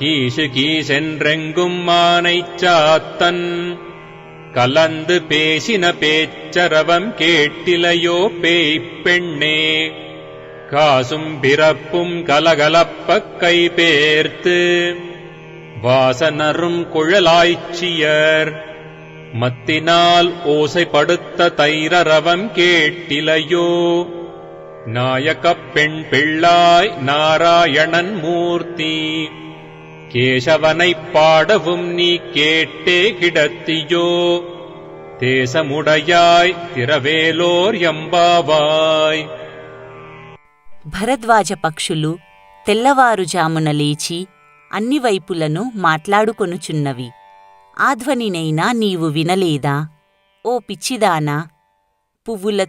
கீசு கீசென்றெங்கும் மானைச் சாத்தன். கலந்து பேசின பேச்சரவம் கேட்டிலையோ பேய்ப் பெண்ணே காசும் பிறப்பும் கலகலப்பக் கைபேர்த்து. வாசனரும் குழலாய்ச்சியர் மத்தினால் ஓசைப்படுத்த தைரரவம் கேட்டிலையோ. நாயகப் பெண் பிள்ளாய் நாராயணன் மூர்த்தி. கேசவனைப் பாடவும் நீ கேட்டே கிடத்தியோ தேசமுடையாய் திரவேலோர் எம்பாவாய் భరద్వాజ పక్షులు తెల్లవారుజామున లేచి అన్ని వైపులను మాట్లాడుకొనుచున్నవి ఆ ధ్వనినైనా నీవు వినలేదా ఓ పిచ్చిదానా పువ్వుల